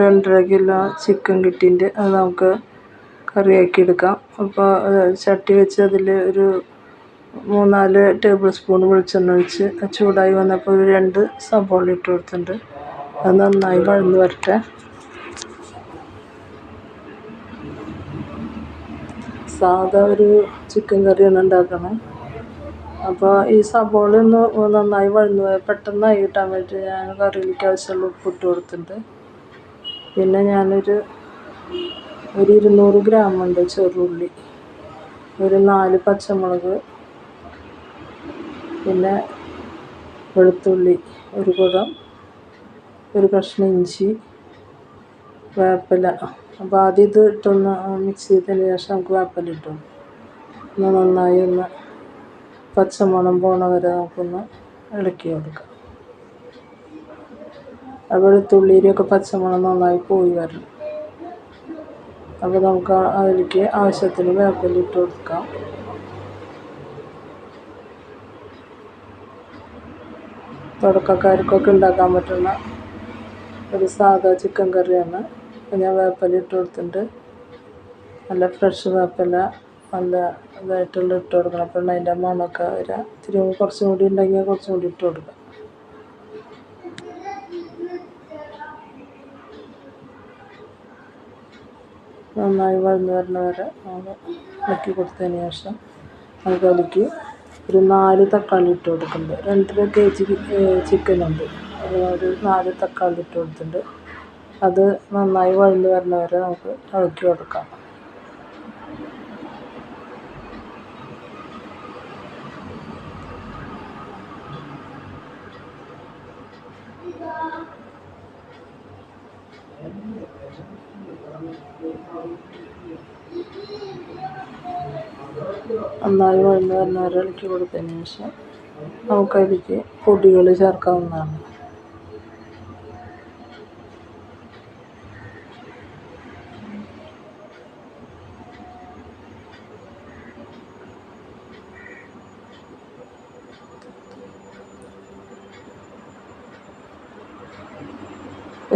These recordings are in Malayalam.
രണ്ടര കിലോ ചിക്കൻ കിട്ടിയിട്ട് അത് നമുക്ക് കറിയാക്കി എടുക്കാം. അപ്പോൾ ചട്ടി വെച്ച് അതിൽ ഒരു മൂന്നാൽ ടേബിൾ സ്പൂൺ വെളിച്ചെണ്ണ ഒഴിച്ച് ചൂടായി വന്നപ്പോൾ ഒരു രണ്ട് സവാള ഇട്ട് കൊടുത്തിട്ടുണ്ട്. അത് നന്നായി വഴന്ന് വരട്ടെ. സാധാ ഒരു ചിക്കൻ കറിയാണ് ഉണ്ടാക്കുന്നത് അപ്പോൾ ഈ സവാള ഒന്ന് നന്നായി വഴന്നു പോയാൽ പെട്ടെന്നായി കിട്ടാൻ വേണ്ടി ഞാൻ കറിയിലേക്ക് ആവശ്യമുള്ള ഉപ്പ് ഇട്ട് കൊടുത്തിട്ടുണ്ട്. പിന്നെ ഞാനൊരു ഒരു ഇരുന്നൂറ് ഗ്രാം ഉണ്ട് ചെറുള്ളി. ഒരു നാല് പച്ചമുളക്. പിന്നെ വെളുത്തുള്ളി ഒരു കുടം ഒരു കഷ്ണം ഇഞ്ചി. വേപ്പില. അപ്പോൾ ആദ്യം ഇത് ഇട്ടൊന്ന് മിക്സ് ചെയ്തതിന് ശേഷം നമുക്ക് വേപ്പില ഇട്ടു. ഒന്ന് നന്നായി ഒന്ന് പച്ചമണം പോണ വരെ നമുക്കൊന്ന് ഇളക്കി കൊടുക്കാം. വെളുത്തുള്ളിയിലൊക്കെ പച്ചമുളക് നന്നായി പോയി വരണം. അപ്പോൾ നമുക്ക് അതിലേക്ക് ആവശ്യത്തിന് വേപ്പില ഇട്ട് കൊടുക്കാം. തുടക്കക്കാർക്കൊക്കെ ഉണ്ടാക്കാൻ പറ്റുന്ന ഒരു സാധാ ചിക്കൻ കറിയാണ്. ഞാൻ വേപ്പില ഇട്ട് കൊടുത്തിട്ടുണ്ട്. നല്ല ഫ്രഷ് വേപ്പല നല്ല ഇതായിട്ടുള്ള ഇട്ട് കൊടുക്കണം. അപ്പോൾ അതിന്റെ മണമൊക്കെ വരാം. ഇത്തിരി കുറച്ചും കൂടി ഉണ്ടെങ്കിൽ കുറച്ചും കൂടി ഇട്ട് കൊടുക്കാം. നന്നായി വഴന്ന് വരുന്നവരെ നമ്മൾ ഇളക്കി കൊടുത്തതിന് ശേഷം നമുക്ക് അതിലേക്ക് ഒരു നാല് തക്കാളി ഇട്ട് കൊടുക്കുന്നുണ്ട്. രണ്ടര കെ ജി ചിക്കനുണ്ട് ഒരു നാല് തക്കാളി ഇട്ട് കൊടുത്തിട്ടുണ്ട്. അത് നന്നായി വഴന്ന് വരുന്നവരെ നമുക്ക് ഇളക്കി കൊടുക്കാം. നന്നായി വഴന്ന് വരുന്ന വരെ ഇളക്കി കൊടുത്തതിന് ശേഷം നമുക്കതിലേക്ക് പൊടികൾ ചേർക്കാവുന്നതാണ്.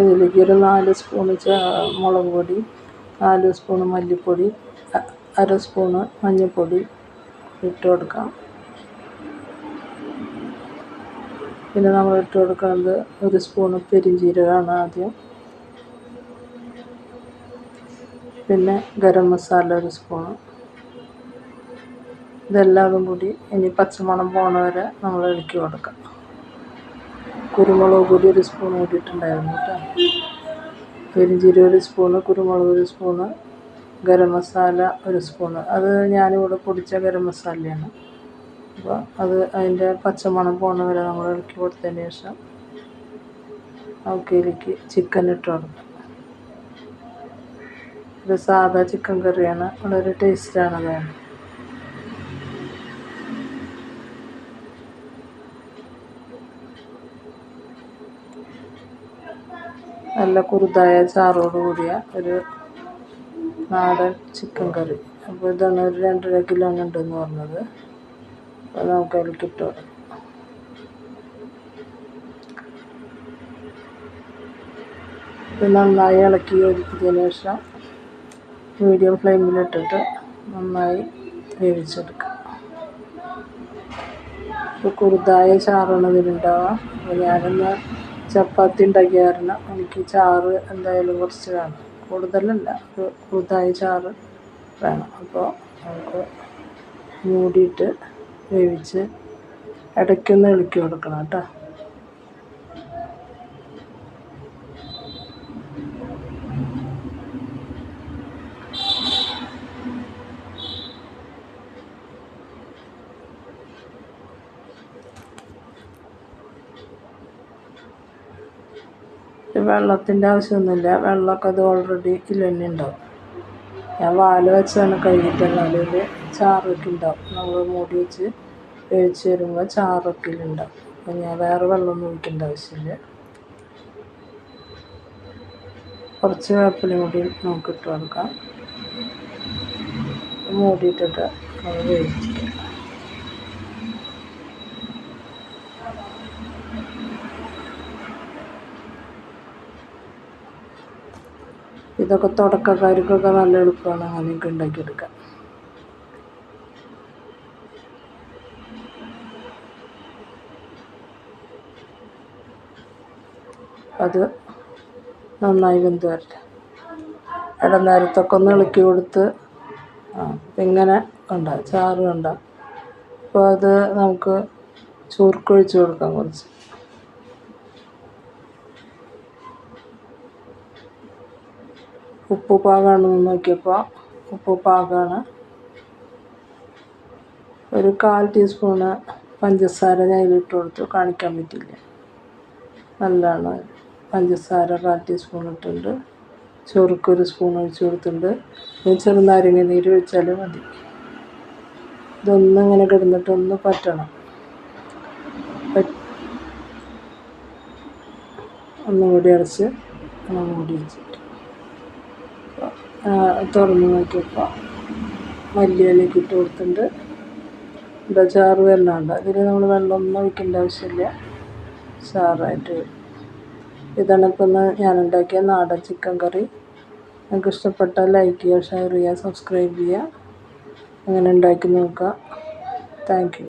ഇതിലേക്ക് ഒരു നാല് സ്പൂണ് മുളക് പൊടി നാല് സ്പൂണ് മല്ലിപ്പൊടി അര സ്പൂണ് മഞ്ഞൾപ്പൊടി ഇട്ട് കൊടുക്കാം. പിന്നെ നമ്മൾ ഇട്ട് കൊടുക്കുന്നത് ഒരു സ്പൂണ് പെരിഞ്ജീരകമാണ് ആദ്യം. പിന്നെ ഗരം മസാല ഒരു സ്പൂണ്. ഇതെല്ലാതും കൂടി ഇനി പച്ചമണം പോണ വരെ നമ്മൾ ഇളക്കി കൊടുക്കാം. കുരുമുളക് പൊടി ഒരു സ്പൂൺ കൂട്ടിയിട്ടുണ്ടായിരുന്നു കേട്ടോ. പെരിഞ്ചീരി ഒരു സ്പൂണ് കുരുമുളക് ഒരു സ്പൂണ് ഗരം മസാല ഒരു സ്പൂണ് അത് ഞാനിവിടെ പൊടിച്ച ഗരം മസാലയാണ്. അപ്പോൾ അത് അതിന്റെ പച്ചമണം പോണ വരെ നമ്മൾ ഇളക്കി കൊടുത്തതിന് ശേഷം ഓക്കേലേക്ക് ചിക്കൻ ഇട്ട് കൊടുക്കാം. ഇത് സാധാ ചിക്കൻ കറിയാണ്. വളരെ ടേസ്റ്റാണ് അത് നല്ല കുറുതായ ചാറോട് കൂടിയ ഒരു നാടൻ ചിക്കൻ കറി. അപ്പോൾ ഇതാണ് ഒരു രണ്ടര കിലോ ഉണ്ടെന്ന് പറഞ്ഞത്. അപ്പോൾ നമുക്ക് അതിൽ കിട്ടും. ഇത് നന്നായി ഇളക്കി യോജിപ്പിച്ചതിന് ശേഷം മീഡിയം ഫ്ലെയിമിലിട്ടിട്ട് നന്നായി വേവിച്ചെടുക്കാം. ഇപ്പോൾ കുറുതായ ചാറാണ് ഇതിലുണ്ടാവുക അപ്പോൾ ഞാനൊന്ന് ചപ്പാത്തി ഉണ്ടാക്കിയ കാരണം എനിക്ക് ചാറ് എന്തായാലും കുറച്ച് വേണം. കൂടുതലല്ല കുറുതായ ചാറ് വേണം. അപ്പോൾ നമുക്ക് മൂടിയിട്ട് വേവിച്ച് ഇടയ്ക്കൊന്ന് ഇളക്കി കൊടുക്കണം കേട്ടോ. വെള്ളത്തിന്റെ ആവശ്യമൊന്നുമില്ല. വെള്ളമൊക്കെ അത് ഓൾറെഡി ഇതിൽ തന്നെ ഉണ്ടാവും. ഞാൻ വാൽ വെച്ചാണ് കഴുകിയിട്ടുള്ളത്. അതിൽ ചാറൊക്കെ ഉണ്ടാവും. നമ്മൾ മൂടി വെച്ച് വേവിച്ച് വരുമ്പോൾ ചാറൊക്കെ ഉണ്ടാവും. അപ്പം ഞാൻ വേറെ വെള്ളമൊന്നും ഒഴിക്കേണ്ട ആവശ്യമില്ല. കുറച്ച് വേപ്പിലയും കൂടി നമുക്ക് ഇട്ട് കൊടുക്കാം. മൂടിയിട്ടിട്ട് നമ്മൾ വേവിച്ചിട്ട് ഇതൊക്കെ തുടക്കക്കാർക്കൊക്കെ നല്ല എളുപ്പമാണ് അങ്ങനെയൊക്കെ ഉണ്ടാക്കിയെടുക്കാം അത് നന്നായി വെന്ത് വരട്ടെ. ഇടനേരത്തൊക്കെ ഒന്ന് ഇളക്കി കൊടുത്ത് ആ ഇങ്ങനെ കണ്ട ചാറ് കണ്ട. അപ്പോൾ അത് നമുക്ക് ചോർക്കൊഴിച്ച് കൊടുക്കാം കുറച്ച്. ഉപ്പ് പാകമാണെന്ന് നോക്കിയപ്പോൾ ഉപ്പ് പാകമാണ് ഒരു കാൽ ടീസ്പൂണ് പഞ്ചസാര ഞാൻ ഇതിലിട്ട് കൊടുത്തു. കാണിക്കാൻ പറ്റില്ല നല്ലതാണ് പഞ്ചസാര കാൽ ടീസ്പൂൺ ഇട്ടുണ്ട് ചോറുക്ക് ഒരു സ്പൂൺ ഒഴിച്ചു കൊടുത്തിട്ടുണ്ട്. ചെറുനാരങ്ങ നീര് ഒഴിച്ചാൽ മതി. ഇതൊന്നും ഇങ്ങനെ കിടന്നിട്ടൊന്ന് പറ്റണം. പറ്റ്- ഒന്നും കൂടി അടച്ച് ഒന്നും കൂടി വെച്ചിട്ട്. തുറന്ന് നോക്കിയപ്പോൾ മല്ലിയിലേക്ക് ഇട്ട് കൊടുത്തിട്ടുണ്ട് ഇവിടെ ചാറ് വെള്ളമുണ്ട് ഇതിൽ നമ്മൾ വെള്ളമൊന്നും ഒഴിക്കേണ്ട ആവശ്യമില്ല. ചാറായിട്ട് വരും. ഇതാണ് ഇപ്പം ഉണ്ടാക്കിയ നാടൻ ചിക്കൻ കറി. നിങ്ങൾക്ക് ഇഷ്ടപ്പെട്ടാൽ ലൈക്ക് ചെയ്യുക ഷെയർ ചെയ്യുക സബ്സ്ക്രൈബ് ചെയ്യുക. അങ്ങനെ ഉണ്ടാക്കി നോക്കുക. Thank you